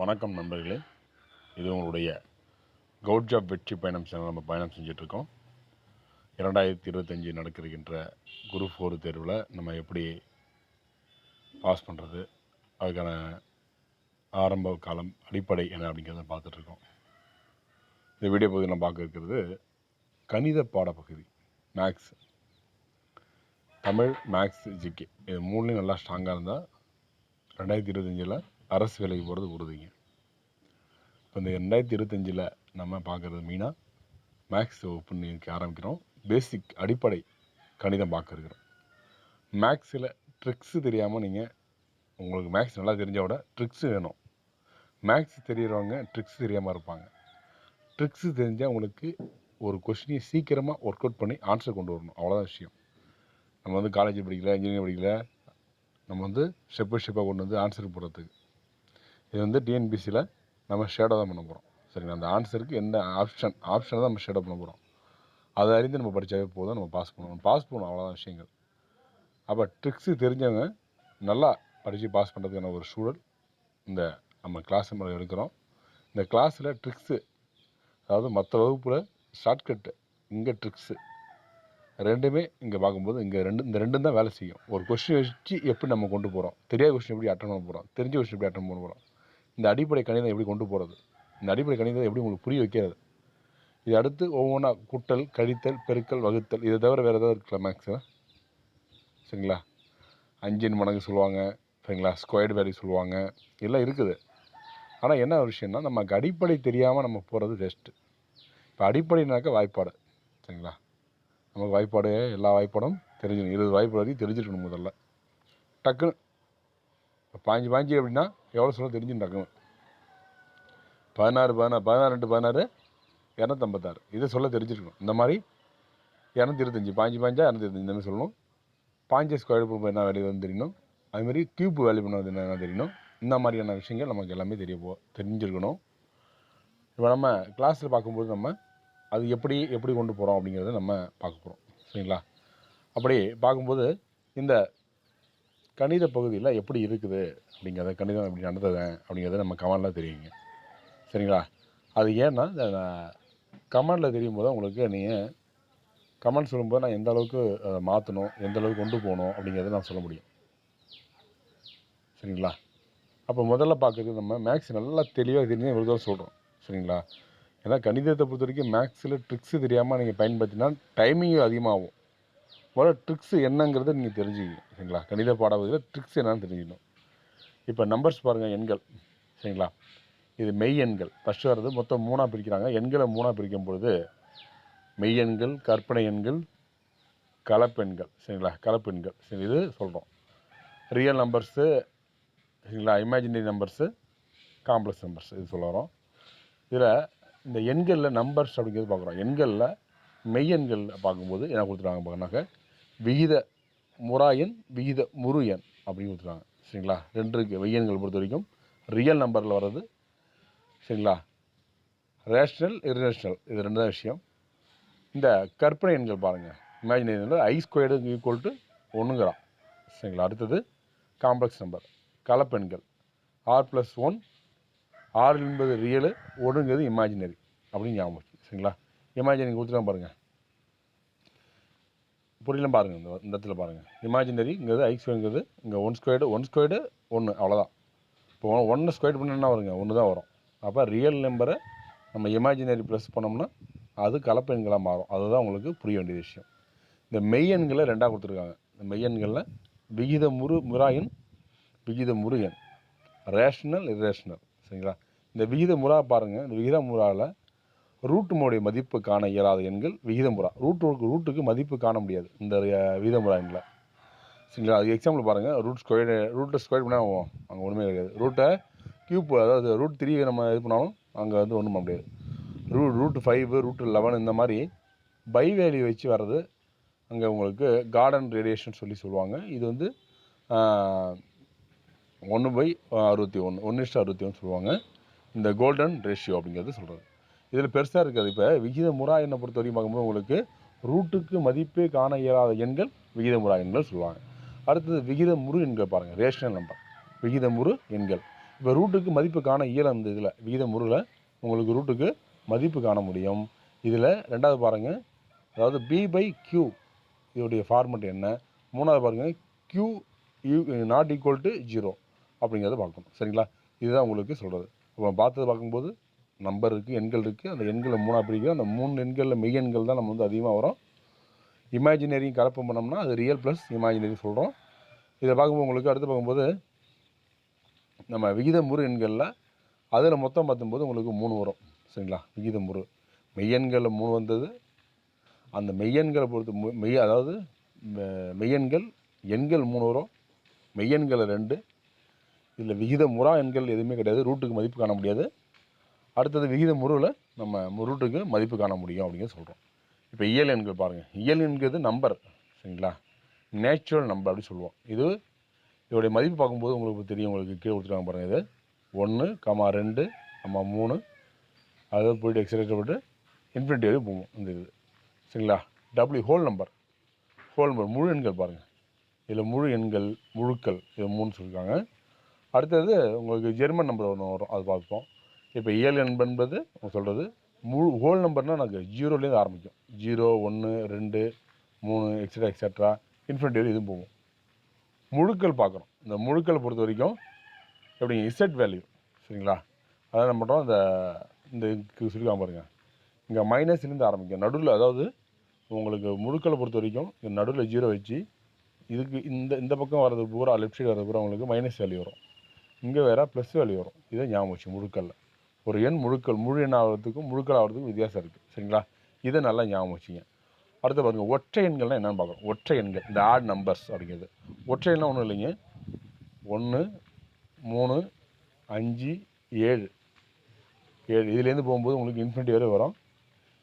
வணக்கம் நண்பர்களே. இது உங்களுடைய கவுட் ஜாப் வெற்றி பயணம் சேனல் நம்ம பயணம் செஞ்சிட்ருக்கோம். இரண்டாயிரத்தி இருபத்தஞ்சி நடக்கிருக்கின்ற குரூப் ஃபோர் தேர்வில் நம்ம எப்படி பாஸ் பண்ணுறது அதுக்கான ஆரம்ப காலம் அடிப்படை என்ன அப்படிங்கிறத பார்த்துட்ருக்கோம். இந்த வீடியோ பகுதி நம்ம பார்க்க இருக்கிறது கணித பாடப்பகுதி மேக்ஸ் தமிழ் மேக்ஸ் ஜிகே இது மூணுலேயும் நல்லா ஸ்ட்ராங்காக இருந்தால் ரெண்டாயிரத்தி இருபத்தஞ்சில் அரசு வேலைக்கு போகிறது உறுதிங்க. இப்போ இந்த ரெண்டாயிரத்தி இருபத்தஞ்சில் நம்ம பார்க்குறது மெயினாக மேக்ஸ் வகுப்புன்னு ஆரம்பிக்கிறோம். பேசிக் அடிப்படை கணிதம் பார்க்க இருக்கிறோம். மேக்ஸில் ட்ரிக்ஸு தெரியாமல் நீங்கள் உங்களுக்கு மேக்ஸ் நல்லா தெரிஞ்ச விட ட்ரிக்ஸு வேணும். மேக்ஸ் தெரியிறவங்க ட்ரிக்ஸ் தெரியாமல் இருப்பாங்க. ட்ரிக்ஸு தெரிஞ்சால் உங்களுக்கு ஒரு கொஷினை சீக்கிரமாக ஒர்க் அவுட் பண்ணி ஆன்சர் கொண்டு வரணும். அவ்வளோதான் விஷயம். நம்ம வந்து காலேஜ் படிக்கல இன்ஜினியரிங் படிக்கல. நம்ம வந்து ஸ்டெப் பை ஸ்டெப்பாக கொண்டு வந்து ஆன்சர் போடுறதுக்கு. இது வந்து டிஎன்பிசியில் நம்ம ஷேடோ தான் பண்ண போகிறோம் சரிங்களா? அந்த ஆன்சருக்கு என்ன ஆப்ஷன் ஆப்ஷனை தான் நம்ம ஷேடோ பண்ண போகிறோம் அதை அறிந்து நம்ம படித்தாவே போதும் நம்ம பாஸ் பண்ணுவோம் பாஸ் பண்ணணும் அவ்வளோதான் விஷயங்கள். அப்போ ட்ரிக்ஸு தெரிஞ்சவங்க நல்லா படித்து பாஸ் பண்ணுறதுக்கான ஒரு சூழல் இந்த நம்ம கிளாஸ் நம்ம எடுக்கிறோம். இந்த கிளாஸில் ட்ரிக்ஸு அதாவது மற்ற வகுப்பில் ஷார்ட்கட்டு இங்கே ட்ரிக்ஸு ரெண்டுமே இங்கே பார்க்கும்போது இங்கே ரெண்டு இந்த ரெண்டும் தான் வேலை செய்யும். ஒரு கொஷின் வச்சு எப்படி நம்ம கொண்டு போகிறோம் தெரியாத கொஷின் எப்படி அட்டன் பண்ண போகிறோம் தெரிஞ்ச கொஷின் எப்படி அட்டன் பண்ண போகிறோம் இந்த அடிப்படை கணிதம் எப்படி கொண்டு போகிறது இந்த அடிப்படை கணிதம் எப்படி உங்களுக்கு புரிய வைக்கிறது? இது அடுத்து ஒவ்வொன்றா கூட்டல் கழித்தல் பெருக்கல் வகுத்தல். இதை தவிர வேறு ஏதாவது இருக்குல்ல மேக்ஸில் சரிங்களா? அஞ்சின் மடங்கு சொல்லுவாங்க சரிங்களா? ஸ்கொயர்டு வேல்யூ சொல்லுவாங்க. எல்லாம் இருக்குது. ஆனால் என்ன ஒரு விஷயம்னா நமக்கு அடிப்படை தெரியாமல் நம்ம போகிறது பெஸ்ட்டு இப்போ அடிப்படைனாக்க வாய்ப்பாடு. சரிங்களா? நமக்கு வாய்ப்பாடு எல்லா வாய்ப்பாடும் தெரிஞ்சிடணும் இருபது வாய்ப்பு வரைக்கும் தெரிஞ்சிருக்கணும் முதல்ல. டக்குன்னு. இப்போ பாஞ்சு பாஞ்சு அப்படின்னா எவ்வளோ சொல்ல தெரிஞ்சுட்டாங்க பதினாறு பதினாறு பதினாறு ரெண்டு பதினாறு இரநூத்தம்பத்தாறு. இதை சொல்ல தெரிஞ்சிருக்கணும். இந்த மாதிரி இரநூத்தி இருபத்தஞ்சி பாஞ்சு பாஞ்சா இரநூத்தி இருபத்தஞ்சி இந்த மாதிரி சொல்லணும். பாஞ்சு ஸ்கொயர் ரூட் என்ன வேல்யூ வந்து தெரியணும். அதுமாதிரி கியூப் வேல்யூ பண்ணது என்ன தெரியணும்? இந்த மாதிரியான விஷயங்கள் நமக்கு எல்லாமே தெரிய போ தெரிஞ்சிருக்கணும். இப்போ நம்ம கிளாஸில் பார்க்கும்போது நம்ம அது எப்படி எப்படி கொண்டு போகிறோம் அப்படிங்கிறத நம்ம பார்க்க போகிறோம் சரிங்களா? அப்படி பார்க்கும்போது இந்த கணித பகுதியில் எப்படி இருக்குது அப்படிங்கிறத கணிதம் எப்படி நடந்தது அப்படிங்கிறத நம்ம கமெண்டில் தெரியுங்க. சரிங்களா? அது ஏன்னா இந்த கமெண்டில் தெரியும் போது உங்களுக்கு நீங்கள் கமெண்ட் சொல்லும்போது நான் எந்த அளவுக்கு அதை மாற்றணும் எந்த அளவுக்கு கொண்டு போகணும் அப்படிங்கிறத நான் சொல்ல முடியும். சரிங்களா? அப்போ முதல்ல பார்க்குறது நம்ம மேக்ஸ் நல்லா தெளிவாக தெரிஞ்சு இவ்வளோ தூரம் சொல்கிறோம் சரிங்களா? ஏன்னா கணிதத்தை பொறுத்த வரைக்கும் மேக்ஸில் ட்ரிக்ஸு தெரியாமல் நீங்கள் பயன்படுத்தினா டைமிங்கும் அதிகமாகும். முதல்ல ட்ரிக்ஸு என்னங்கிறத நீங்கள் தெரிஞ்சுக்கணும் சரிங்களா? கணித பாடப்பகுதியில் ட்ரிக்ஸ் என்னன்னு தெரிஞ்சுக்கணும். இப்போ நம்பர்ஸ் பாருங்கள் எண்கள் சரிங்களா? இது மெய் எண்கள். ஃபஸ்ட்டு வர்றது மொத்தம் மூணாக பிரிக்கிறாங்க. எண்களை மூணாக பிரிக்கும் பொழுது மெய் எண்கள் கற்பனை எண்கள் கலப்பெண்கள் சரிங்களா? கலப்பெண்கள் சரி இது சொல்கிறோம் ரியல் நம்பர்ஸு சரிங்களா? இமேஜினரி நம்பர்ஸு காம்ப்ளெக்ஸ் நம்பர்ஸ் இது சொல்ல வரோம் இதில் இந்த எண்களில் நம்பர்ஸ் அப்படிங்கிறது பார்க்குறோம். எண்களில் மெய்யெண்கள் பார்க்கும்போது என்ன கொடுத்துருக்காங்க பார்க்கணாக்க விகித முராயன் விகித முருயன் அப்படின்னு கொடுத்துருக்காங்க. சரிங்களா? ரெண்டு இருக்குது மெய்யெண்கள் பொறுத்த வரைக்கும். ரியல் நம்பரில் வர்றது சரிங்களா? ரேஷ்னல் இர்ரேஷ்னல் இது ரெண்டு தான் விஷயம். இந்த கற்பனை எண்கள் பாருங்கள் imaginary i squared equal to ஒன்றுங்கிறான் சரிங்களா? அடுத்தது காம்ப்ளெக்ஸ் நம்பர் கலப்பெண்கள் ஆர் ப்ளஸ் ஒன் ஆறு என்பது ரியலு ஒன்றுங்கிறது இமேஜினரி அப்படின்னு ஞாபகம் சரிங்களா? இமேஜினரி கொடுத்துலாம் பாருங்கள் புரியல பாருங்கள் இந்த இந்த இடத்துல பாருங்கள் இமேஜினரிங்கிறது ஐ ஸ்கொயருங்கிறது இங்கே ஒன் ஸ்கொயர்டு ஒன் ஸ்கொயர்டு ஒன்று அவ்வளோதான் இப்போ ஒன்று ஸ்கொயர் பண்ண என்ன வருங்க? ஒன்று தான் வரும். அப்போ ரியல் நம்பரை நம்ம இமேஜினரி ப்ளஸ் பண்ணோம்னா அது கலப்பெண்களாக மாறும். அதுதான் உங்களுக்கு புரிய வேண்டிய விஷயம். இந்த மெய்யெண்களை ரெண்டாக கொடுத்துருக்காங்க. இந்த மெய்யெண்களில் விகித முரு முராயின் விகித முருகன் ரேஷ்னல் இரேஷ்னல் சரிங்களா? இந்த விகித முறா பாருங்கள் இந்த விகித முறாவில் ரூட் மோடைய மதிப்பு காண இயலாத எண்கள் விகித ரூட் ரூட்டு ரூட்டுக்கு மதிப்பு காண முடியாது. இந்த அஹ், எண்ணில் சரிங்களா? அது எக்ஸாம்பிள் பாருங்கள் ரூட் ஸ்கொயர் ரூட்டை ஸ்கொயர் பண்ணால் அங்கே ஒன்றுமே கிடையாது. ரூட்டை கியூப் அதாவது ரூட் த்ரீ நம்ம இது பண்ணாலும் அங்கே வந்து ஒன்றும் பண்ண முடியாது. ரூ ரூட் ஃபைவ் ரூட் லெவன் இந்த மாதிரி பை வேல்யூ வச்சு வர்றது அங்கே உங்களுக்கு கார்டன் ரேடியேஷன் சொல்லி சொல்லுவாங்க. இது வந்து ஒன்று பை அறுபத்தி ஒன்று ஒன்று அறுபத்தி ஒன்று சொல்லுவாங்க. இந்த கோல்டன் ரேஷியோ அப்படிங்கிறது சொல்கிறது இதில் பெருசாக இருக்காது. இப்போ விகித முறா எண்ணை பொறுத்த வரைக்கும் பார்க்கும்போது உங்களுக்கு ரூட்டுக்கு மதிப்பே காண இயலாத எண்கள் விகித முறா எண்கள் சொல்லுவாங்க. அடுத்தது விகித முறு எண்கள் பாருங்கள் ரேஷனல் நம்பர் விகித முறு எண்கள். இப்போ ரூட்டுக்கு மதிப்பு காண இயலும் இந்த இதில் விகித முறையில் உங்களுக்கு ரூட்டுக்கு மதிப்பு காண முடியும். இதில் ரெண்டாவது பாருங்கள் அதாவது பி பை கியூ இதோடைய ஃபார்மெட் என்ன? மூணாவது பாருங்கள் Q you not equal to zero அப்படிங்கிறத பார்க்கணும். சரிங்களா? இதுதான் உங்களுக்கு சொல்கிறது அப்புறம் பார்த்தது பார்க்கும்போது நம்பர் இருக்குது எண்கள் இருக்குது அந்த எண்களை மூணாக பிரிக்கிறோம் அந்த மூணு எண்களில் மெய் எண்கள் தான் நம்ம வந்து அதிகமாக வரும். இமேஜினரியும் கலப்பம் பண்ணோம்னா அது ரியல் ப்ளஸ் இமேஜினரி சொல்கிறோம் இதை பார்க்கும்போது உங்களுக்கு அடுத்து பார்க்கும்போது நம்ம விகிதமுறு எண்களில் அதில் மொத்தம் பார்த்தும்போது உங்களுக்கு மூணு வரும். சரிங்களா? விகிதமுறு. மெய்யெண்களில் மூணு வந்தது. அந்த மெய்யெண்களை பொறுத்து மு- மெய் அதாவது மெ- மெய்யெண்கள் எண்கள் மூணு வரும். மெய்யெண்களை ரெண்டு. இதில் விகிதமுறா எண்கள் எதுவுமே கிடையாது. ரூட்டுக்கு மதிப்பு காண முடியாது. அடுத்தது விகித முருவில் நம்ம முருட்டுக்கு மதிப்பு காண முடியும் அப்படிங்கிறத சொல்கிறோம் இப்போ இயல் எண்கள் பாருங்கள் இயல் எண்கிறது நம்பர் சரிங்களா? நேச்சுரல் நம்பர் அப்படின்னு சொல்லுவோம். இது இதோடைய மதிப்பு பார்க்கும்போது உங்களுக்கு தெரியும். உங்களுக்கு கீழே கொடுத்துருக்காங்க பாருங்கள் இது. ஒன்று கமா ரெண்டு கமா மூணு. அதாவது போயிட்டு எக்ஸலேட்டர் போட்டு இன்ஃபினிட்டி வரைக்கும் போகும் இந்த இது. சரிங்களா? W whole number whole number முழு எண்கள் பாருங்கள் இதில் முழு எண்கள் முழுக்கள் இது மூணு சொல்லியிருக்காங்க அடுத்தது உங்களுக்கு ஜெர்மன் நம்பர் ஒன்று வரும். அது பார்ப்போம். இப்போ இயல் எண் என்பது அவங்க சொல்கிறது முழு ஹோல் நம்பர்னால் எனக்கு ஜீரோலேருந்து ஆரம்பிக்கும். ஜீரோ ஒன்று ரெண்டு மூணு எக்ஸட்ரா எக்ஸட்ரா இன்ஃபினிட்டி வரை இதுவும் போகும். முழுக்கள் பார்க்குறோம் இந்த முழுக்களை பொறுத்த வரைக்கும் எப்படிங்க இசட் வேல்யூ சரிங்களா? அதாவது என்ன பண்ணுறோம் இந்த இந்த சொல்லிக்காம பாருங்கள் இங்கே மைனஸ்லேருந்து ஆரம்பிக்கும். நடுவில் அதாவது உங்களுக்கு முழுக்களை பொறுத்த வரைக்கும் இந்த நடுவில் ஜீரோ வச்சு இதுக்கு இந்த இந்த பக்கம் வர்றது பூரா லெஃப்ட் சைடு வர்றது பூரா உங்களுக்கு மைனஸ் வேல்யூ வரும். இங்கே வேறு ப்ளஸ் வேல்யூ வரும். இதை ஞாபகம் வச்சு முழுக்கல்ல ஒரு எண் முழுக்கள் முழு எண் ஆகிறதுக்கும் முழுக்கள் ஆகிறதுக்கும் வித்தியாசம் இருக்குது சரிங்களா? இதை நல்லா ஞாபகம் வச்சுங்க. அடுத்து பாருங்கள் ஒற்றை எண்கள்னால் என்னென்னு பார்க்குறோம் ஒற்றை எண்கள் இந்த ஆட் நம்பர்ஸ் அப்படிங்கிறது. ஒற்றை எண்ணா ஒன்றும் இல்லைங்க. ஒன்று மூணு அஞ்சு ஏழு. ஏழு. இதுலேருந்து போகும்போது உங்களுக்கு இன்ஃபினிட்டி வரை வரும்.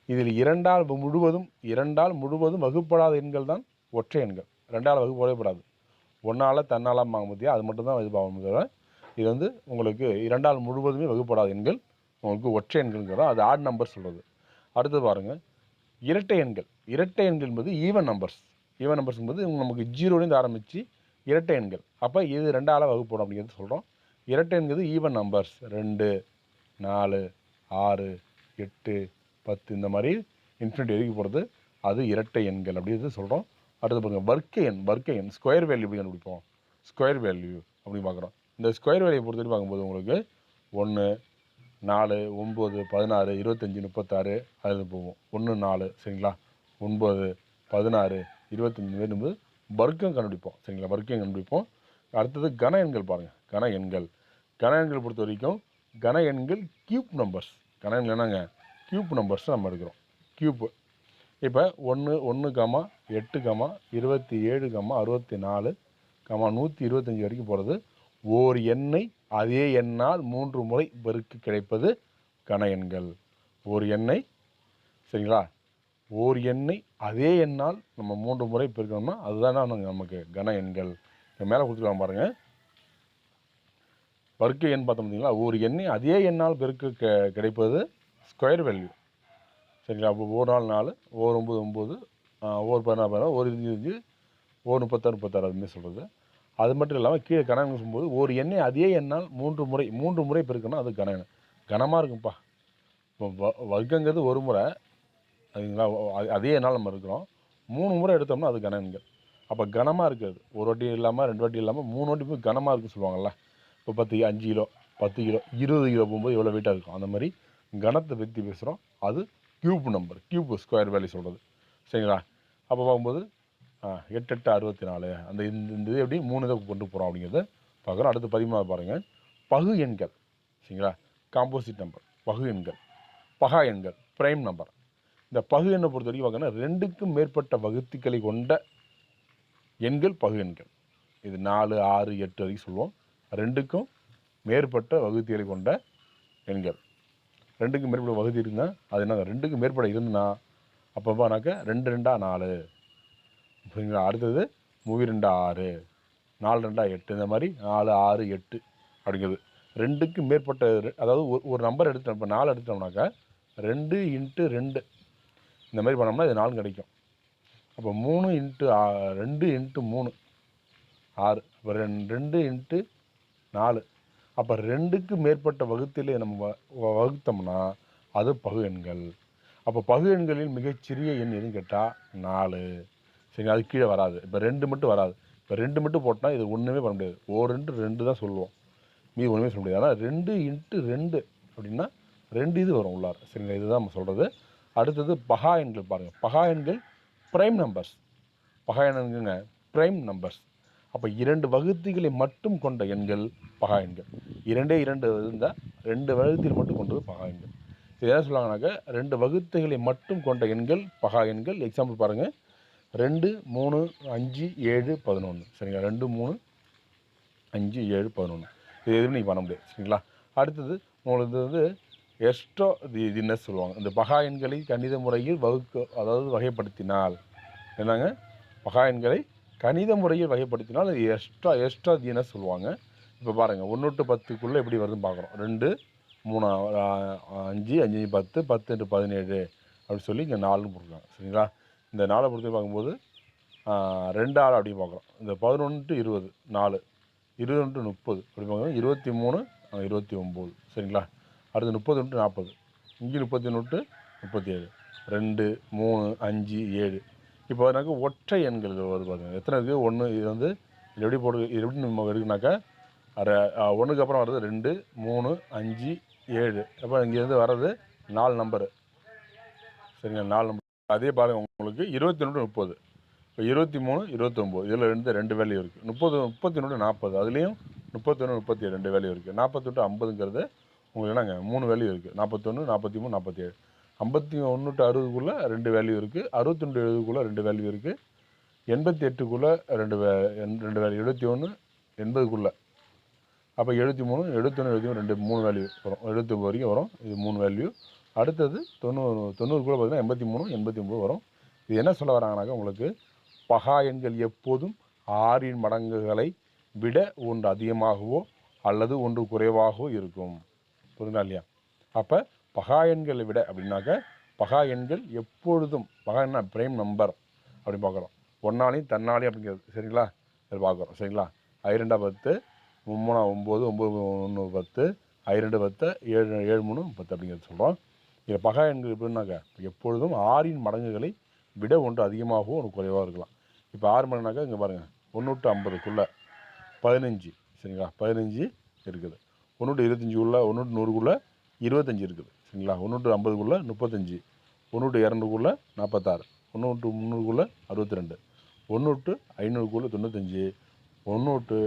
இதில் இரண்டால் முழுவதும் இரண்டால் முழுவதும் வகுப்படாத எண்கள் தான் ஒற்றை எண்கள். ரெண்டால் வகுப்படப்படாது ஒன்றால் தன்னால் வாங்க முடியாது அது மட்டும்தான் இது பார்க்க தவிர இது வந்து உங்களுக்கு இரண்டால் முழுவதுமே வகுப்படாத எண்கள் உங்களுக்கு ஒற்றை எண்கள்ங்கிறோம் அது ஆட் நம்பர் சொல்கிறது அடுத்து பாருங்கள் இரட்டை எண்கள். இரட்டை எண்கள் என்பது ஈவன் நம்பர்ஸ் ஈவன் நம்பர்ஸ் என்பது நமக்கு ஜீரோலேருந்து ஆரம்பித்து இரட்டை எண்கள். அப்போ இது ரெண்டால் வகுப்போம் அப்படிங்கிறது சொல்கிறோம் இரட்டை எண்கிறது ஈவன் நம்பர்ஸ் ரெண்டு நாலு ஆறு எட்டு பத்து இந்த மாதிரி இன்ஃபினிட்டி வரைக்கும் போகிறது அது இரட்டை எண்கள் அப்படிங்கிறது சொல்கிறோம் அடுத்து பாருங்கள் வர்க்க எண் வர்க்க எண் ஸ்கொயர் வேல்யூ எப்படி கண்டுபிடிப்போம்? ஸ்கொயர் வேல்யூ அப்படின்னு பார்க்குறோம். இந்த ஸ்கொயர் வேல்யூ பொறுத்த வரைக்கும் பார்க்கும்போது உங்களுக்கு ஒன்று நாலு ஒம்பது பதினாறு இருபத்தஞ்சி முப்பத்தாறு அதில் போவோம். ஒன்று நாலு சரிங்களா? ஒன்பது பதினாறு இருபத்தஞ்சி வேணும்போது வர்க்கம் கண்டுபிடிப்போம். சரிங்களா? வர்க்கம் கண்டுபிடிப்போம். அடுத்தது கன எண்கள் பாருங்கள் கன எண்கள். கன எண்கள் பொறுத்த வரைக்கும் கன எண்கள் கியூப் நம்பர்ஸ் கன எண்கள் என்னங்க? கியூப் நம்பர்ஸ் நம்ம எடுக்கிறோம். கியூப்பு இப்போ ஒன்று ஒன்று கமா எட்டு கமா இருபத்தி ஏழு கமா அறுபத்தி நாலு கமா நூற்றி இருபத்தஞ்சி வரைக்கும் போகிறது ஓர் எண்ணை அதே எண்ணால் மூன்று முறை பெருக்கு கிடைப்பது கன எண்கள். ஓர் எண்ணை சரிங்களா? ஓர் எண்ணை அதே எண்ணால் நம்ம மூன்று முறை பெருக்கணும்னா அதுதான் நமக்கு- கன எண்கள். மேலே கொடுத்துக்கலாம் பாருங்கள் பருக்க எண் பார்த்தோம் பார்த்தீங்களா? ஒரு எண்ணை அதே எண்ணால் பெருக்க க- கிடைப்பது ஸ்கொயர் வேல்யூ. சரிங்களா? அப்போ ஒரு நாள் நாலு ஓர் ஒம்பது ஒம்பது ஓர் பதினாறு பதினாறு ஒரு இருபது ஓர் முப்பத்தாறு முப்பத்தாறு அதுமாரி சொல்கிறது அது மட்டும் இல்லாமல் கீழே கணக்கு சொல்லும்போது ஒரு எண்ணெய் அதே எண்ணால் மூன்று முறை மூன்று முறை பெருக்கணும் அது கன எண்ணெய் கனமாக இருக்கும்ப்பா இப்போ வ- வர்க்கங்கிறது ஒரு முறை அதுங்களா அதே எண்ணால் நம்ம இருக்கிறோம். மூணு முறை எடுத்தோம்னா அது கன எண்கள் அப்போ கனமாக இருக்கிறது. ஒரு வாட்டி இல்லாமல் ரெண்டு வாட்டி இல்லாமல் மூணு வாட்டி போய் கனமாக இருக்குன்னு சொல்லுவாங்கள்ல இப்போ பத்து அஞ்சு கிலோ பத்து கிலோ இருபது கிலோ போகும்போது எவ்வளோ வெயிட்டாக இருக்கும். அந்த மாதிரி கனத்தை பற்றி பேசுகிறோம் அது cube number cube square value சொல்கிறது சரிங்களா? அப்போ பார்க்கும்போது எட்டு எட்டு அறுபத்தி நாலு அந்த இந்த இந்த இது எப்படி? மூணு இதை கொண்டு போகிறோம் அப்படிங்கிறத பார்க்குறோம். அடுத்து பதிமூணாவது பாருங்கள் பகு எண்கள். சரிங்களா? காம்போசிட் நம்பர் பகு எண்கள். பகா எண்கள். பிரைம் நம்பர் இந்த பகு எண்ணை பொறுத்த வரைக்கும் பார்த்தீங்கன்னா ரெண்டுக்கும் மேற்பட்ட வகுத்திகளை கொண்ட எண்கள் பகு எண்கள். இது நாலு ஆறு எட்டு வரைக்கும் சொல்லுவோம். ரெண்டுக்கும் மேற்பட்ட வகுத்திகளை கொண்ட எண்கள். ரெண்டுக்கும் மேற்பட்ட வகுதி இருந்தால் அது என்ன ரெண்டுக்கும் மேற்பட்ட இருந்துன்னா அப்போ ரெண்டு ரெண்டாக நாலு. சரிங்களா அடுத்தது மூவி ரெண்டா ஆறு நாலு ரெண்டா எட்டு இந்த மாதிரி நாலு ஆறு எட்டு அப்படிங்கிறது ரெண்டுக்கு மேற்பட்ட அதாவது ஒரு ஒரு நம்பர் எடுத்துட்டோம் இப்போ நாலு எடுத்துட்டோம்னாக்கா ரெண்டு இன்ட்டு ரெண்டு. இந்த மாதிரி பண்ணோம்னா இது நாலு கிடைக்கும். அப்போ மூணு இன்ட்டு ரெண்டு இன்ட்டு மூணு ஆறு. அப்போ ரெண்டு ரெண்டு இன்ட்டு நாலு. அப்போ ரெண்டுக்கு மேற்பட்ட வகுத்திலே நம்ம வ- வ- வகுத்தோம்னா அது பகு எண்கள். அப்போ பகு எண்களில் மிகச்சிறிய எண் எதுன்னு கேட்டால் நாலு. சரிங்களா? அது கீழே வராது. இப்போ ரெண்டு மட்டும் வராது. இப்போ ரெண்டு மட்டும் போட்டால் இது ஒன்றுமே பண்ண முடியாது. ஓ ரெண்டு ரெண்டு தான் சொல்லுவோம். மீதி ஒன்றுமே சொல்ல முடியாது. ஆனால் ரெண்டு இன்ட்டு ரெண்டு அப்படின்னா ரெண்டு இது வரும் உள்ளார். சரிங்களா? இதுதான் நம்ம சொல்கிறது அடுத்தது பகா எண்கள் பாருங்கள் பகா எண்கள் ப்ரைம் நம்பர்ஸ் பகா எண்ணுங்க ப்ரைம் நம்பர்ஸ் அப்போ இரண்டு வகுத்திகளை மட்டும் கொண்ட எண்கள் பகா எண்கள். இரண்டே இரண்டு இருந்தால் ரெண்டு வகுத்தில் மட்டும் கொண்டது பகா எண்கள். இது என்ன சொல்லுவாங்கனாக்கா ரெண்டு வகுத்துகளை மட்டும் கொண்ட எண்கள் பகா எண்கள். எக்ஸாம்பிள் பாருங்கள் ரெண்டு மூணு அஞ்சு ஏழு பதினொன்று சரிங்களா? ரெண்டு மூணு அஞ்சு ஏழு பதினொன்று இது எதுவும் நீங்கள் பண்ண முடியாது. சரிங்களா? அடுத்தது உங்களுக்கு வந்து எஸ்ட்ரோ தி தினஸ் சொல்லுவாங்க. இந்த பகா எண்களை கணித முறையில் வகுக்க அதாவது வகைப்படுத்தினால் என்னங்க? பகா எண்களை கணித முறையில் வகைப்படுத்தினால் அது எக்ஸ்ட்ரா எக்ஸ்ட்ரா தினஸ் சொல்லுவாங்க? இப்போ பாருங்கள் ஒன்று டு பத்துக்குள்ளே எப்படி வருதுன்னு பார்க்குறோம் ரெண்டு மூணு அஞ்சு அஞ்சு பத்து பத்து இன்ட்டு பதினேழு அப்படின்னு சொல்லி இங்கே நாலுன்னு போட்டிருக்காங்க. சரிங்களா? இந்த நாளை பொறுத்து பார்க்கும்போது ரெண்டு ஆள் அப்படி பார்க்குறோம். இந்த பதினொன்று டு இருபது நாலு. இருபது டு முப்பது அப்படி பார்க்குறோம் இருபத்தி மூணு இருபத்தி ஒம்பது. சரிங்களா? அடுத்து முப்பது டு நாற்பது. இங்கே முப்பத்தி ஒன்று டு முப்பத்தி ஏழு ரெண்டு மூணு அஞ்சு ஏழு. இப்போ எனக்கு ஒற்றை எண்கள் வருது பாருங்க. எத்தனை இருக்குது? ஒன்று இது வந்து இது எப்படி போடு இது எப்படி நம்ம இருக்குனாக்கா ஒன்றுக்கு அப்புறம் வர்றது ரெண்டு மூணு அஞ்சு ஏழு. அப்போ இங்கேருந்து வர்றது நாலு நம்பரு சரிங்களா? நாலு நம்பர் அதே பாருங்க உங்களுக்கு இருபத்தி ரெண்டு முப்பது. இப்போ இருபத்தி மூணு இருபத்தொம்போது. இதில் ரெண்டு ரெண்டு வேல்யூ இருக்குது முப்பது முப்பத்தி ரெண்டு நாற்பது. அதுலேயும் முப்பத்தொன்று முப்பத்தி ஏழு ரெண்டு வேல்யூ இருக்குது நாற்பத்தெட்டு ஐம்பதுங்கிறது உங்களுக்கு என்னங்க? மூணு வேல்யூ இருக்குது நாற்பத்தொன்று நாற்பத்தி மூணு நாற்பத்தி ஏழு. ஐம்பத்தி ஒன்று டு அறுபதுக்குள்ளே ரெண்டு வேல்யூ இருக்குது அறுபத்தொன்று எழுபதுக்குள்ளே ரெண்டு வேல்யூ இருக்குது எண்பத்தி எட்டுக்குள்ளே ரெண்டு வே ரெண்டு வேல்யூ எழுபத்தி ஒன்று எண்பதுக்குள்ளே. அப்போ எழுபத்தி மூணு எழுபத்தொன்று எழுபத்தி மூணு ரெண்டு மூணு வேல்யூ வரும். எழுபத்தி ஒம்பது வரைக்கும் வரும். இது மூணு வேல்யூ அடுத்தது தொண்ணூறு தொண்ணூறு கூட பார்த்தீங்கன்னா எண்பத்தி மூணு எண்பத்தி ஒம்பது வரும். இது என்ன சொல்ல வராங்கனாக்கா உங்களுக்கு பகா எண்கள் எப்போதும் ஆறின் மடங்குகளை விட ஒன்று அதிகமாகவோ அல்லது ஒன்று குறைவாகவோ இருக்கும். புரியுதா இல்லையா? அப்போ பகா எண்களை விட அப்படின்னாக்க பகா எண்கள் எப்பொழுதும் பகா என்ன பிரைம் நம்பர் அப்படின்னு பார்க்குறோம். ஒன்னாலையும் தன்னாலையும் அப்படிங்கிறது. சரிங்களா? அது பார்க்குறோம். சரிங்களா? ஐரெண்டா பத்து மும்மூணா ஒம்பது ஒம்பது ஒன்று பத்து ஐரெண்டு பத்து ஏழு ஏழு மூணு பத்து அப்படிங்கிறது சொல்கிறோம் இதில் பகா எண்கள் எப்படின்னாக்கா எப்பொழுதும் ஆறின் மடங்குகளை விட ஒன்று அதிகமாகவோ ஒன்று குறைவாக இருக்கலாம். இப்போ ஆறு மடங்குனாக்கா இங்கே பாருங்கள் ஒன்று டு ஐம்பதுக்குள்ளே பதினஞ்சு சரிங்களா? பதினஞ்சு இருக்குது. ஒன்று டு இருபத்தஞ்சுக்குள்ளே ஒன்று டு நூறுக்குள்ளே இருபத்தஞ்சி இருக்குது சரிங்களா? ஒன்று டு ஐம்பதுக்குள்ளே முப்பத்தஞ்சு ஒன்று டு இரநூறுக்குள்ளே நாற்பத்தாறு ஒன்று டு முந்நூறுக்குள்ளே அறுபத்தி ரெண்டு ஒன்று டு ஐநூறுக்குள்ளே தொண்ணூத்தஞ்சு ஒன்று டு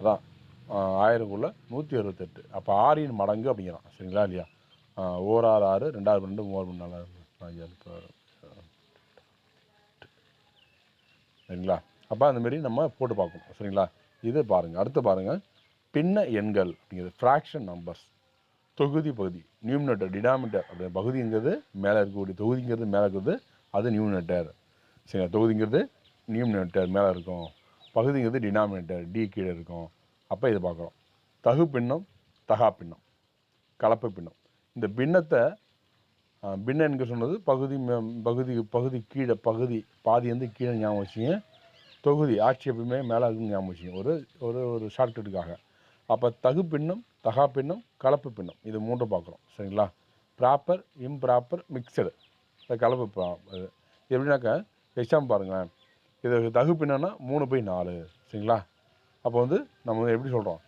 அதான் ஆயிரம்குள்ளே நூற்றி அறுபத்தெட்டு. அப்போ ஆறின் மடங்கு அப்படிங்கிறான் சரிங்களா இல்லையா? ஓர் ஆறு ஆறு ரெண்டாயிரம் ரெண்டு மூவாயிரம் நாலு அஞ்சாறு சரிங்களா? அப்போ அந்தமாரி நம்ம போட்டு பார்க்கணும். சரிங்களா? இது பாருங்கள் அடுத்து பாருங்கள் பின்ன எண்கள் அப்படிங்கிறது. ஃப்ராக்ஷன் நம்பர்ஸ் தொகுதி பகுதி. நியூமினேட்டர் டினாமினேட்டர் அப்படி பகுதிங்கிறது மேலே இருக்கக்கூடிய தொகுதிங்கிறது மேலே இருக்கிறது. அது நியூமினேட்டர் சரிங்களா? தொகுதிங்கிறது நியூமினேட்டர் மேலே இருக்கும். பகுதிங்கிறது டினாமினேட்டர் டி கீழே இருக்கும். அப்போ இதை பார்க்குறோம் தகு பின்னம் தகா பின்னம் கலப்பு பின்னம். இந்த பின்னத்தை பின்ன என்க சொன்னது பகுதி பகுதி பகுதி கீழே பகுதி பாதி வந்து கீழே ஞாபகம் வச்சுங்க தொகுதி ஆட்சி எப்பயுமே மேலே இருக்குன்னு ஞாபகம் வச்சுங்க ஒரு ஒரு ஒரு ஷார்ட்கட்டுக்காக அப்போ தகு பின்னம் தகா பின்னம் கலப்பு பின்னம் இது மூன்று பார்க்குறோம். சரிங்களா? ப்ராப்பர் இம்ப்ராப்பர் மிக்சடு இந்த கலப்பு பா- இது எப்படின்னாக்கா எக்ஸாம் பாருங்களேன். இது தகு பின்னம்னா மூணு பை நாலு. சரிங்களா? அப்போ வந்து நம்ம வந்து எப்படி சொல்கிறோம்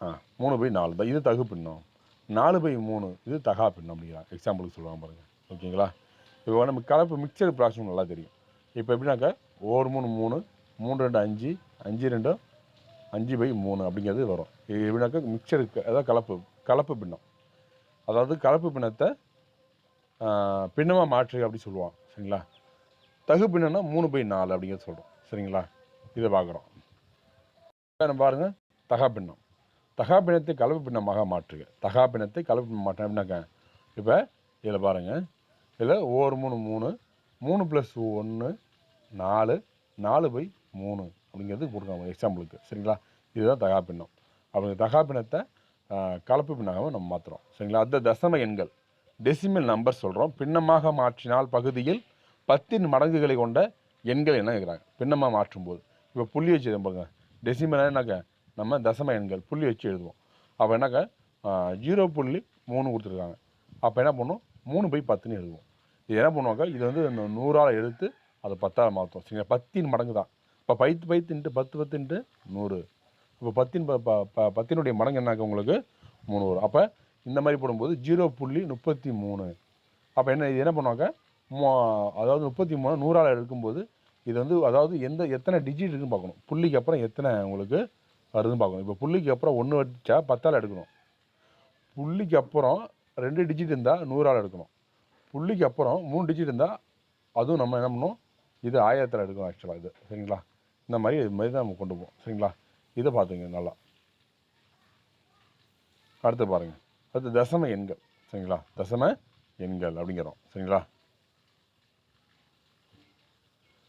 ஆ மூணு பை நாலு தான் இது தகு பின்னம். நாலு பை மூணு. இது தகா பின்னம் அப்படிங்கிறான் எக்ஸாம்பிளுக்கு சொல்லுவாங்க பாருங்கள் ஓகேங்களா? இப்போ நம்ம கலப்பு மிக்சர் ப்ராசஸும் நல்லா தெரியும். இப்போ எப்படின்னாக்கா ஒரு மூணு மூணு மூணு ரெண்டு அஞ்சு அஞ்சு ரெண்டு அஞ்சு பை மூணு அப்படிங்கிறது வரும். இது எப்படின்னாக்கா மிக்சருக்கு அதாவது கலப்பு கலப்பு பின்னம். அதாவது கலப்பு பின்னத்தை பின்னமாக மாற்று அப்படி சொல்லுவான் சரிங்களா? தகு பின்னம்னா மூணு பை நாலு அப்படிங்கிறது சொல்கிறோம் சரிங்களா? இதை பார்க்குறோம். நம்ம பாருங்கள் தகா பின்னம். தகாப்பினத்தை கலப்பு பின்னமாக மாற்றுக. தகாப்பினத்தை கலப்பு பின்னம் மாற்ற இப்போ இதில் பாருங்கள் இதில் ஒரு மூணு மூணு மூணு ப்ளஸ் ஒன்று நாலு நாலு பை மூணு அப்படிங்கிறது கொடுக்கணும் எக்ஸாம்பிளுக்கு சரிங்களா? இதுதான் தகா பின்னம் அப்படி தகா பின்னத்தை கலப்பு பின்னமாக நம்ம மாற்றுறோம் சரிங்களா? அந்த தசம எண்கள். டெசிமல் நம்பர் சொல்கிறோம் பின்னமாக மாற்றினால் பகுதியில் பத்தின் மடங்குகளை கொண்ட எண்கள் என்ன கேட்குறாங்க பின்னமாக மாற்றும்போது. இப்போ புள்ளி வச்சு பாருங்க. டெசிமல் என்னக்கா நம்ம தசம எண்கள் புள்ளி வச்சு எழுதுவோம். அப்போ என்னக்கா ஜீரோ புள்ளி மூணு கொடுத்துருக்காங்க. அப்போ என்ன பண்ணும்? மூணு பை பத்துன்னு எழுதுவோம். இது என்ன பண்ணுவாங்க? இது வந்து இந்த நூறால் எடுத்து அதை பத்தால் மாற்றும் சரிங்களா? பத்தின் மடங்கு தான். இப்போ பைத்து பைத்துன்ட்டு பத்து பத்துன்ட்டு நூறு. இப்போ பத்தின் ப- ப- ப- பத்தினுடைய மடங்கு என்னாக்க உங்களுக்கு? மூணு வரும் அப்போ இந்த மாதிரி போடும்போது ஜீரோ புள்ளி முப்பத்தி மூணு அப்போ என்ன இது என்ன பண்ணுவாங்க? அதாவது முப்பத்தி மூணு நூறால் எடுக்கும்போது இது வந்து அதாவது எந்த எத்தனை டிஜிட் இருக்குன்னு பார்க்கணும். புள்ளிக்கு அப்புறம் எத்தனை உங்களுக்கு? வருதுன்னு பார்க்கணும். இப்போ புள்ளிக்கு அப்புறம் ஒன்று வச்சா பத்தால் எடுக்கணும். புள்ளிக்கு அப்புறம் ரெண்டு டிஜிட் இருந்தால் நூறால் எடுக்கணும். புள்ளிக்கு அப்புறம் மூணு டிஜிட் இருந்தால் அதுவும் நம்ம என்ன பண்ணணும்? இது ஆயிரத்தில் எடுக்கணும் ஆக்சுவலாக இது. சரிங்களா? இந்த மாதிரி இது மாதிரி தான் நம்ம கொண்டு போவோம். சரிங்களா? இதை பார்த்துங்க நல்லா. அடுத்து பாருங்கள் அடுத்து தசம எண்கள். சரிங்களா? தசம எண்கள் அப்படிங்கிறோம். சரிங்களா?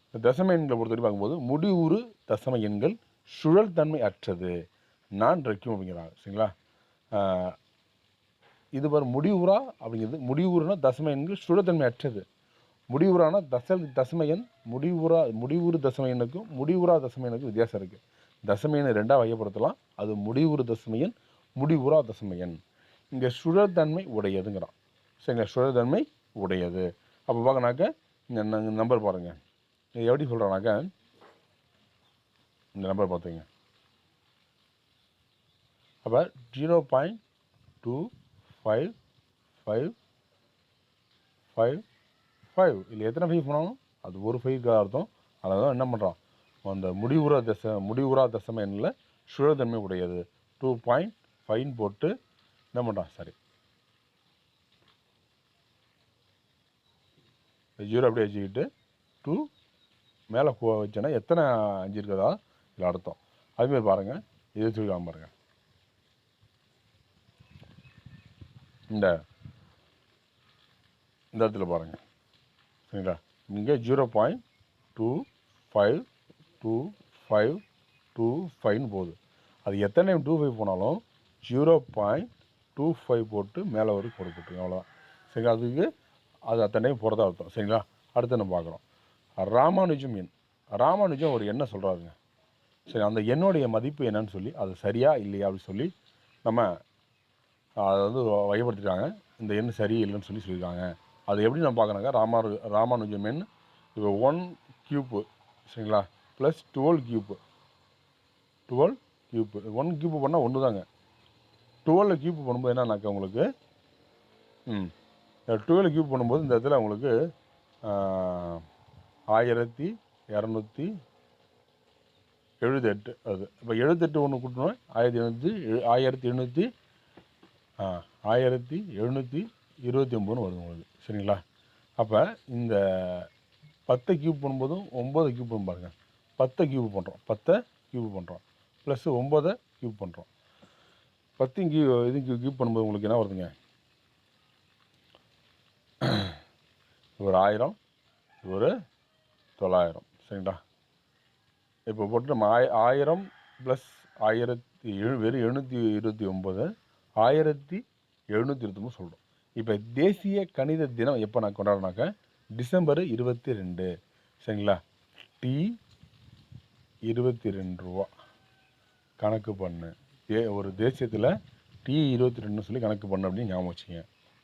இந்த தசம எண்களை பொறுத்த வரைக்கும் பார்க்கும்போது முடிவுறு தசம எண்கள் சுழல் தன்மை அற்றது நான் ரெக்கும் அப்படிங்கிறாங்க சரிங்களா? இது பாரு முடிவுறா அப்படிங்கிறது. முடிவுறுனா தசம எண்கள் சுழத்தன்மை அற்றது முடிவுறானா தச தசம எண் முடிவுறா முடிவுறு தசம எண்ணுக்கும் முடிவுறா தசம எண்ணுக்கும் வித்தியாசம் இருக்குது தசம எண்ணை ரெண்டாக வகைப்படுத்தலாம். அது முடிவுறு தசம எண் முடிவுறா தசம எண். இங்கே சுழற்தன்மை உடையதுங்கிறான். சரிங்களா? சுழற்தன்மை உடையது. அப்போ பார்க்கணாக்க இந்த நம்பர் பாருங்கள் எப்படி சொல்கிறானாக்க இந்த நம்பர் பார்த்தீங்க அப்போ zero point two five five five five இல்லை எத்தனை ஃபைவ் போனாலும் அது ஒரு ஃபைவ்க்கு அர்த்தம். அதை தான் என்ன பண்ணுறான் அந்த முடிவுறா தசை முடிவுறா தசம எண்ணில் சுழற்தன்மை உடையது. டூ பாயிண்ட் ஃபைன் போட்டு என்ன பண்ணுறான் சரி. ஜீரோ அப்படியே வச்சுக்கிட்டு டூ மேலே வச்சேன்னா எத்தனை அஞ்சு இருக்குதா? இதில் அர்த்தம். அதுமாரி பாருங்கள் இதை வச்சுருக்காம பாருங்கள் இந்த இந்த இடத்துல பாருங்கள் சரிங்களா? இங்கே zero point two five two five two ஃபைவ்னு போகுது. அது எத்தனை டூ ஃபைவ் போனாலும் ஜீரோ பாயிண்ட் டூ ஃபைவ் போட்டு மேலே ஒரு கோடு போட்டுருங்க அவ்வளோதான் சரிங்களா அதுக்கு அது அத்தனை போகிறதா அர்த்தம். சரிங்களா? அடுத்து நம்ம பார்க்குறோம். ராமானுஜம் எண். ராமானுஜம் ஒரு எண்ணை சொல்கிறாருங்க சரி அந்த எண்ணுடைய மதிப்பு என்னன்னு சொல்லி அது சரியா இல்லையா அப்படின்னு சொல்லி நம்ம அதை வந்து வகைப்படுத்திட்டாங்க. இந்த எண் சரி இல்லைன்னு சொல்லி சொல்லியிருக்காங்க. அது எப்படி நம்ம பார்க்கணுங்க ராமானு ராமானுஜம் எண் இப்போ ஒன் கியூப்பு சரிங்களா? Plus twelve cube twelve cube one cube பண்ணால் ஒன்று தாங்க. டுவெலில் கியூப் பண்ணும்போது என்னன்னாக்கா உங்களுக்கு ம் டுவெல் கியூப் பண்ணும்போது இந்த இடத்துல உங்களுக்கு ஆயிரத்தி இரநூத்தி எழுபத்தெட்டு அது இப்போ எழுபத்தெட்டு ஒன்று கூட்டணும் ஆயிரத்தி எழுநூற்றி ஆயிரத்தி எழுநூற்றி ஆயிரத்தி எழுநூற்றி இருபத்தி ஒம்பதுன்னு வருது உங்களுக்கு. சரிங்களா? அப்போ இந்த பத்தை கியூப் பண்ணும்போதும் ஒம்பதை கியூப் பண்ணும் பாருங்கள் பத்தை கியூப் பண்ணுறோம் பத்தை கியூப் பண்ணுறோம் ப்ளஸ்ஸு ஒம்பதை கியூப் பண்ணுறோம் பத்தையும் கியூ இது கியூப் பண்ணும்போது உங்களுக்கு என்ன வருதுங்க? ஒரு ஆயிரம் ஒரு தொள்ளாயிரம். சரிங்களா? இப்போ போட்டு நம்ம ஆய ஆயிரம் ப்ளஸ் ஆயிரத்தி எழு வெறும் எழுநூற்றி இருபத்தி ஒம்பது ஆயிரத்தி எழுநூற்றி இருபத்தொம்பது சொல்கிறோம் இப்போ தேசிய கணித தினம் எப்போ நான் கொண்டாடுனாக்கா டிசம்பர் இருபத்தி ரெண்டு சரிங்களா? டி இருபத்தி ரெண்டு ரூபா. கணக்கு பண்ணு. தே ஒரு தேசியத்தில் டி இருபத்தி ரெண்டுன்னு சொல்லி கணக்கு பண்ணு அப்படின்னு ஞாபகம் வச்சுங்க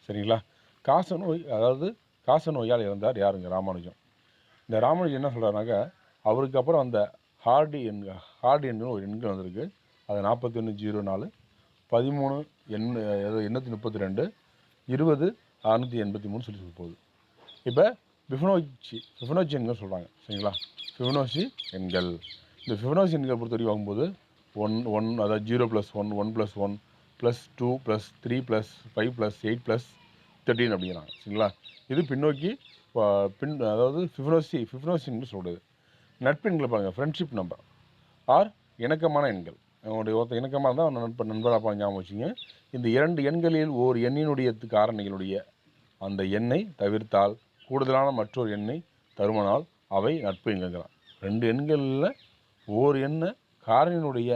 சரிங்களா? காச நோய் அதாவது காச நோயால் இறந்தார் யாருங்க? ராமானுஜம். இந்த ராமானுஜம் என்ன சொல்கிறாருனாக்கா அவருக்கு அப்புறம் அந்த ஹார்டி எண் ஹார்டி எண்ணுன்னு ஒரு எண்கள் வந்திருக்கு. அது நாற்பத்தி ஒன்று ஜீரோ நாலு பதிமூணு எண் எண்ணூற்றி முப்பத்தி ரெண்டு இருபது அறுநூற்றி எண்பத்தி மூணு சொல்லி சொல்லி போகுது. இப்போ ஃபிஃபனோச்சி ஃபிஃபனோச்சி எண்கள் சொல்கிறாங்க சரிங்களா? ஃபிஃபனோச்சி எண்கள். இந்த ஃபிஃபனோச்சி எண்கள் பொறுத்த வரைக்கும் ஒன் ஒன் அதாவது zero plus one one plus one plus two plus three plus five plus eight plus thirteen அப்படிங்கிறாங்க சரிங்களா? இது பின்னோக்கி பின் அதாவது ஃபிஃபனோசி ஃபிஃபனோசின்னு சொல்கிறது நட்பெண்களை பாருங்கள் ஃப்ரெண்ட்ஷிப் நம்பர் ஆர் இணக்கமான எண்கள். அவனுடைய ஒருத்தர் இணக்கமாக இருந்தால் நண்பர் நண்பராக ஞாபகம் வச்சுங்க இந்த இரண்டு எண்களில் ஓர் எண்ணினுடைய காரணிகளுடைய அந்த எண்ணை தவிர்த்தால் கூடுதலான மற்றொரு எண்ணை தருமனால் அவை நட்பு எண்கள்ங்கிறான் ரெண்டு எண்களில் ஓர் எண்ணை காரணியினுடைய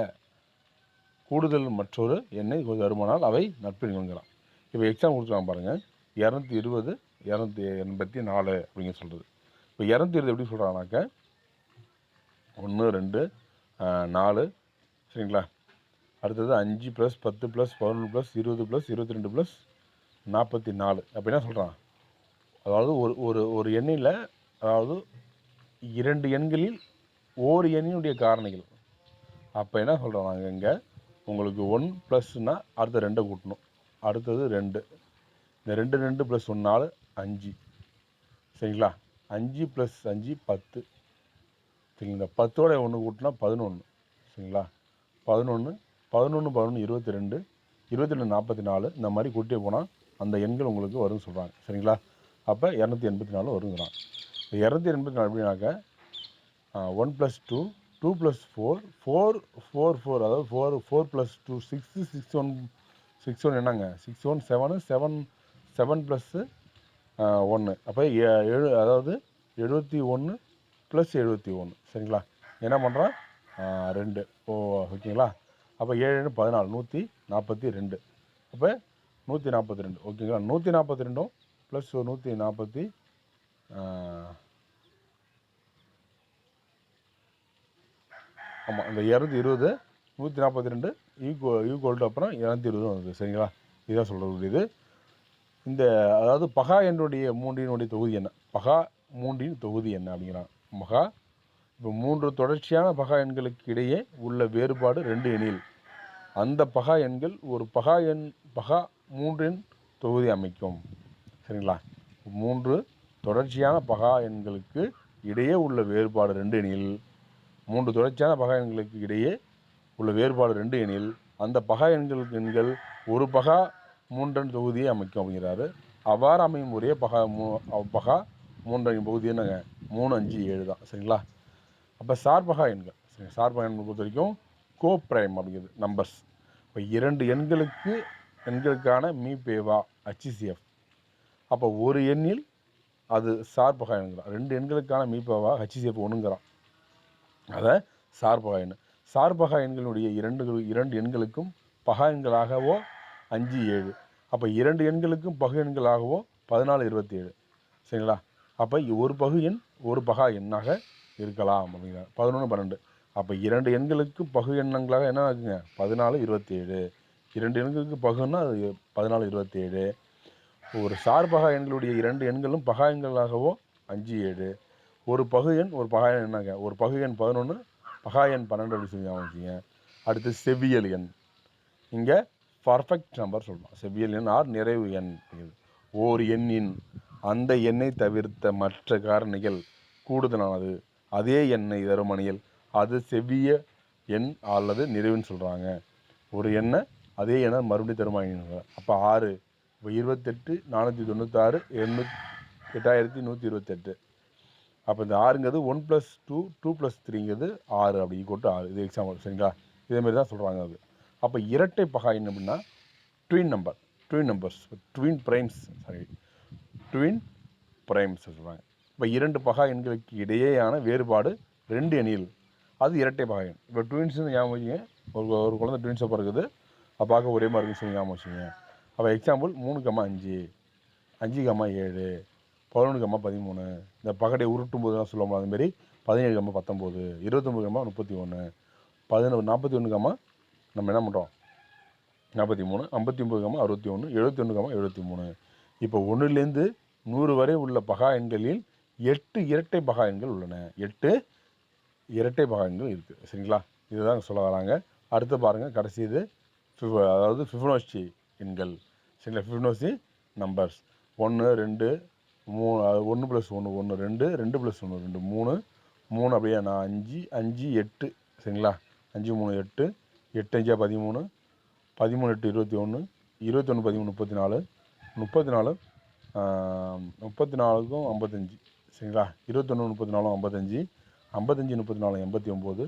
கூடுதல் மற்றொரு எண்ணை தருமனால் அவை நட்பு எண்கள்ங்கிறான் இப்போ எக்ஸாம் கொடுத்துருக்காங்க பாருங்கள் இரநூத்தி இருபது இரநூத்தி எண்பத்தி நாலு அப்படிங்க சொல்கிறது இப்போ இரநூத்தி இருபது எப்படி சொல்கிறாங்கனாக்கா ஒன்று ரெண்டு நாலு. சரிங்களா? அடுத்தது அஞ்சு ப்ளஸ் பத்து ப்ளஸ் பதினொன்று ப்ளஸ் இருபது ப்ளஸ் இருபத்தி ரெண்டு ப்ளஸ் நாற்பத்தி நாலு. அப்படின்னா சொல்கிறான் அதாவது ஒரு ஒரு ஒரு எண்ணில் அதாவது இரண்டு எண்களில் ஓர் எண்ணினுடைய காரணிகள். அப்போ என்ன சொல்கிறோம் நாங்கள் இங்கே? உங்களுக்கு ஒன் ப்ளஸ்னால் அடுத்த ரெண்டை கூட்டணும். அடுத்தது ரெண்டு. இந்த ரெண்டு ரெண்டு ப்ளஸ் ஒன்று நாலு அஞ்சு. சரிங்களா? அஞ்சு ப்ளஸ் அஞ்சு பத்து. சரிங்களா? பத்தோட ஒன்று கூட்டினா பதினொன்று சரிங்களா? பதினொன்று பதினொன்று பதினொன்று இருபத்தி ரெண்டு இருபத்தி ரெண்டு நாற்பத்தி நாலு இந்த மாதிரி கூட்டியே போனால் அந்த எண்கள் உங்களுக்கு வரும்னு சொல்கிறாங்க சரிங்களா? அப்போ இரநூத்தி எண்பத்தி நாலு வருங்கிறான். இப்போ இரநூத்தி எண்பத்தி நாலு எப்படின்னாக்க one plus two two plus four four four four அதாவது four four plus two six six one six one என்னங்க? Six one seven seven seven plus ஒன்று அப்போ ஏழு அதாவது எழுபத்தி ஒன்று ப்ளஸ் எழுபத்தி ஒன்று சரிங்களா? என்ன பண்ணுறோம் ரெண்டு. ஓ ஓகேங்களா? அப்போ ஏழு பதினாலு. நூற்றி நாற்பத்தி ரெண்டு. அப்போ நூற்றி நாற்பத்தி ரெண்டு. ஓகேங்களா? நூற்றி நாற்பத்தி ரெண்டும் ப்ளஸ் நூற்றி நாற்பத்தி ஆமாம் இந்த இரநூத்தி இருபது நூற்றி நாற்பத்தி ரெண்டு ஈக்குவல் ஈக்குவல்ட்டு அப்புறம் இரநூத்தி இருபது வந்தது சரிங்களா? இதான் சொல்கிறது இது. இந்த அதாவது பகா என்னுடைய மூன்றினுடைய தொகுதி என்ன? பகா மூன்றின் தொகுதி என்ன அப்படிங்கிறான். மகா இப்போ மூன்று தொடர்ச்சியான பகா எண்களுக்கு இடையே உள்ள வேறுபாடு ரெண்டு எனில். அந்த பகா எண்கள் ஒரு பகா எண் பகா மூன்றின் தொகுதி அமைக்கும். சரிங்களா? மூன்று தொடர்ச்சியான பகா எண்களுக்கு இடையே உள்ள வேறுபாடு ரெண்டு எனில். மூன்று தொடர்ச்சியான பகா எண்களுக்கு இடையே உள்ள வேறுபாடு ரெண்டு எனில். அந்த பகா எண்களுக்கு எண்கள் ஒரு பகா மூன்றன் தொகுதியை அமைக்கும் அப்படிங்கிறாரு. அவ்வாறு அமையும் ஒரே பகா மூ பகா மூன்றன் பகுதி என்னங்க? மூணு அஞ்சு ஏழு தான். சரிங்களா? அப்போ சார்பகா எண்கள். சரி சார்பகா எண்கள் பொறுத்த வரைக்கும் கோ பிரைம் அப்படிங்கிறது நம்பர்ஸ் இப்போ இரண்டு எண்களுக்கு எண்களுக்கான மீபேவா ஹச்சிசிஎஃப் அப்போ ஒரு எண்ணில் அது சார்பகா எண்கிறான் ரெண்டு எண்களுக்கான மீபேவா ஹச்சிசிஎஃப் ஒன்றுங்கிறான் அதை சார்பகா எண் சார்பகா எண்களுடைய இரண்டு இரண்டு எண்களுக்கும் பகா எண்களாகவோ அஞ்சு ஏழு. அப்போ இரண்டு எண்களுக்கும் பகு எண்களாகவோ பதினாலு இருபத்தி ஏழு சரிங்களா? அப்போ ஒரு பகு எண் ஒரு பகா எண்ணாக இருக்கலாம் அப்படிங்க பதினொன்று பன்னெண்டு. அப்போ இரண்டு எண்களுக்கு பகு எண்ணங்களாக என்ன ஆகுங்க? பதினாலு இருபத்தி ஏழு இரண்டு எண்களுக்கு பகுன்னா அது பதினாலு இருபத்தி ஏழு ஒரு சார்பகா எண்களுடைய இரண்டு எண்களும் பகா எண்களாகவோ? அஞ்சு ஏழு. ஒரு பகு எண் ஒரு பகா எண் என்னங்க? ஒரு பகு எண் பதினொன்று பகா எண் பன்னெண்டு அப்படின்னு சொல்லி ஞாபகம் அடுத்து செவ்வியல் எண். இங்கே பர்ஃபெக்ட் நம்பர் சொல்லலாம். செவ்வியல் எண் ஆர் நிறைவு எண். ஓர் எண்ணின். அந்த எண்ணை தவிர்த்த மற்ற காரணிகள் கூடுதலானது. அதே எண்ணை தரும் அது செவ்விய எண் அல்லது நிறைவுன்னு சொல்கிறாங்க ஒரு எண்ணை அதே எண்ணெய் மறுபடியும் தருமாங்க அப்போ ஆறு இப்போ இருபத்தெட்டு நானூற்றி தொண்ணூத்தாறு எண்ணூத் எட்டாயிரத்தி நூற்றி இருபத்தெட்டு. அப்போ இந்த ஆறுங்கிறது one plus two two plus த்ரீங்கிறது ஆறு அப்படி கொட்டு ஆறு. இது எக்ஸாம்பிள் சரிங்களா? இதேமாரி தான் சொல்கிறாங்க அது. அப்போ இரட்டை பகா என்ன அப்படின்னா twin number twin numbers twin primes sorry twin primes சொல்கிறாங்க இப்போ இரண்டு பகா எண்களுக்கு இடையேயான வேறுபாடு ரெண்டு எண்ணில் அது இரட்டை பகா எண் இப்போ ட்வின்ஸ்னு ஞாபகம் வச்சுங்க ஒரு ஒரு குழந்தை ட்வின்ஸை பிறகுது அப்போ பார்க்க ஒரே மாதிரி இருக்குன்னு சொல்லி ஞாபகம் வச்சுங்க அப்போ எக்ஸாம்பிள் மூணு கம்மா அஞ்சு. அஞ்சு கம்மா ஏழு. பதினொன்று கம்மா பதிமூணு. இந்த பகடை உருட்டும் போதுலாம் சொல்லுவோம் அதுமாரி பதினேழு கம்மா பத்தொம்போது. இருபத்தொம்பது கம்மா முப்பத்தி ஒன்று பதினொன்று நாற்பத்தி ஒன்று கம்மா நம்ம என்ன பண்ணுறோம் நாற்பத்தி மூணு ஐம்பத்தி ஒம்பது கம்மா அறுபத்தி ஒன்று எழுபத்தி ஒன்று கம்மா எழுபத்தி மூணு இப்போ ஒன்றுலேருந்து நூறு வரை உள்ள பகா எண்களில் எட்டு இரட்டை பகாயங்கள் உள்ளன. எட்டு இரட்டை பகாயங்கள் இருக்குது சரிங்களா? இதுதான் சொல்ல வராங்க. அடுத்து பாருங்கள் கடைசி இது. ஃபிஃப- அதாவது ஃபிஃபனோச்சி எண்கள். சரிங்களா? ஃபிஃபனோச்சி நம்பர்ஸ் ஒன்று ரெண்டு மூணு ஒன்று ப்ளஸ் ஒன்று ஒன்று ரெண்டு ரெண்டு ப்ளஸ் ஒன்று ரெண்டு மூணு. மூணு அப்படியே நான் அஞ்சு அஞ்சு எட்டு. சரிங்களா? அஞ்சு மூணு எட்டு. எட்டு அஞ்சா பதிமூணு. பதிமூணு எட்டு இருபத்தி ஒன்று இருபத்தொன்று பதிமூணு முப்பத்தி நாலு. முப்பத்தி நாலு முப்பத்தி நாலுக்கும் ஐம்பத்தஞ்சு. சரிங்களா? இருபத்தொன்று முப்பத்தி நாலும் ஐம்பத்தஞ்சு ஐம்பத்தஞ்சு முப்பத்தி நாலு எண்பத்தி ஒம்பது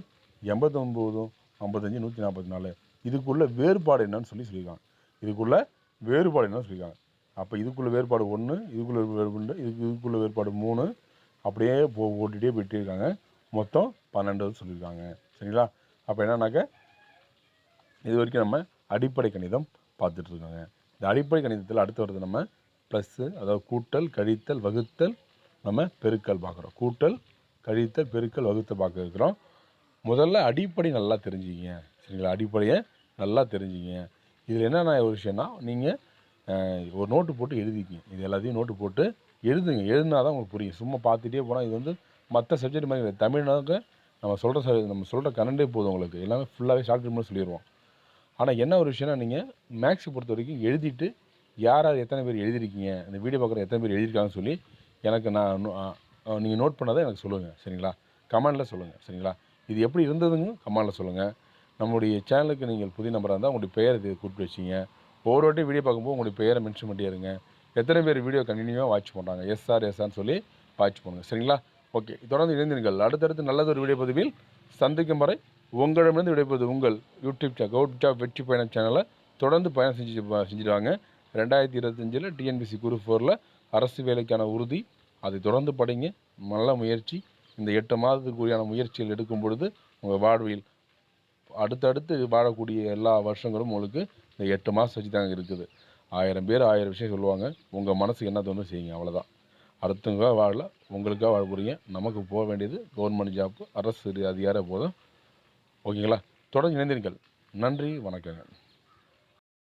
எண்பத்தொம்போதும் ஐம்பத்தஞ்சு நூற்றி நாற்பத்தி நாலு இதுக்குள்ளே வேறுபாடு என்னன்னு சொல்லி சொல்லியிருக்காங்க. இதுக்குள்ளே வேறுபாடு என்னன்னு சொல்லியிருக்காங்க. அப்போ இதுக்குள்ளே வேறுபாடு ஒன்று இதுக்குள்ள வேறுபாடு இதுக்கு இதுக்குள்ள வேறுபாடு மூணு அப்படியே போ ஓட்டிகிட்டே போயிட்டே இருக்காங்க. மொத்தம் பன்னெண்டு சொல்லியிருக்காங்க. சரிங்களா? அப்போ என்னன்னாக்க இது வரைக்கும் நம்ம அடிப்படை கணிதம் பார்த்துட்டு இருக்காங்க. இந்த அடிப்படை கணிதத்தில் அடுத்து வருது நம்ம ப்ளஸ்ஸு அதாவது கூட்டல் கழித்தல் வகுத்தல் நம்ம பெருக்கல் பார்க்குறோம். கூட்டல் கழித்த பெருக்கல் வகுத்து பார்க்க இருக்கிறோம். முதல்ல அடிப்படை நல்லா தெரிஞ்சுக்கிங்க. சரிங்களா? அடிப்படையை நல்லா தெரிஞ்சுங்க இதில் என்னென்ன ஒரு விஷயம்னா நீங்கள் ஒரு நோட்டு போட்டு எழுதிக்கிங்க. இது எல்லாத்தையும் நோட்டு போட்டு எழுதுங்க. எழுதுனா தான் உங்களுக்கு புரியும். சும்மா பார்த்துட்டே போனால் இது வந்து மற்ற சப்ஜெக்ட் மாதிரி கிடையாது. தமிழ்னாக்க நம்ம சொல்கிற ச நம்ம சொல்கிற கரண்டே போதும் உங்களுக்கு. எல்லாமே ஃபுல்லாகவே ஷார்ட் ஃபிலிம்னு சொல்லிடுவோம். ஆனால் என்ன ஒரு விஷயம்னா நீங்கள் மேக்ஸை பொறுத்த வரைக்கும் எழுதிட்டு யார் யார் எத்தனை பேர் எழுதிருக்கீங்க இந்த வீடியோ பார்க்குற எத்தனை பேர் எழுதியிருக்காங்கன்னு சொல்லி எனக்கு நான் நீங்கள் நோட் பண்ணதை எனக்கு சொல்லுங்கள் சரிங்களா? கமெண்டில் சொல்லுங்கள் சரிங்களா? இது எப்படி இருந்ததுங்க? கமெண்டில் சொல்லுங்கள் நம்முடைய சேனலுக்கு நீங்கள் புதிய நம்பராக இருந்தால் உங்களுடைய பெயர் இது கூப்பிட்டு வச்சிங்க. ஒவ்வொரு வாட்டி வீடியோ பார்க்கும்போது உங்களுடைய பெயரை மென்ஷன் பண்ணிட்டே இருங்க எத்தனை பேர் வீடியோ கண்டினியூவாக வாட்ச் பண்ணுறாங்க எஸ்ஆர் எஸ்ஆர்னு சொல்லி வாட்ச் பண்ணுங்கள் சரிங்களா? ஓகே தொடர்ந்து இணைந்திருங்கள். அடுத்தடுத்து நல்லது ஒரு வீடியோ பதிவில் சந்திக்கும் வரை உங்களிடமிருந்து விடைபெறுவது உங்கள் யூடியூப் சேனல் கவுட் ஜாப் வெற்றி பயணம் சேனலை தொடர்ந்து பயணம் செஞ்சு செஞ்சுடுவாங்க ரெண்டாயிரத்தி இருபத்தஞ்சில் டிஎன்பிசி குரூப் ஃபோரில் அரசு வேலைக்கான உறுதி. அதை தொடர்ந்து படிங்க. நல்ல முயற்சி. இந்த எட்டு மாதத்துக்குரியான முயற்சிகள் எடுக்கும் பொழுது உங்கள் வாழ்வில் அடுத்தடுத்து வாழக்கூடிய எல்லா வருஷங்களும் உங்களுக்கு இந்த எட்டு மாதம் வச்சு தாங்க இருக்குது. ஆயிரம் பேர் ஆயிரம் விஷயம் சொல்லுவாங்க. உங்கள் மனசுக்கு என்ன தோணும் செய்யுங்க. அவ்வளோதான் அடுத்தவங்க வாழல உங்களுக்காக வாழ போகிறீங்க நமக்கு போக வேண்டியது கவர்மெண்ட் ஜாப்பு அரசு அதிகார போதும். ஓகேங்களா? தொடர்ந்து இணைந்திருங்கள். நன்றி வணக்கங்கள்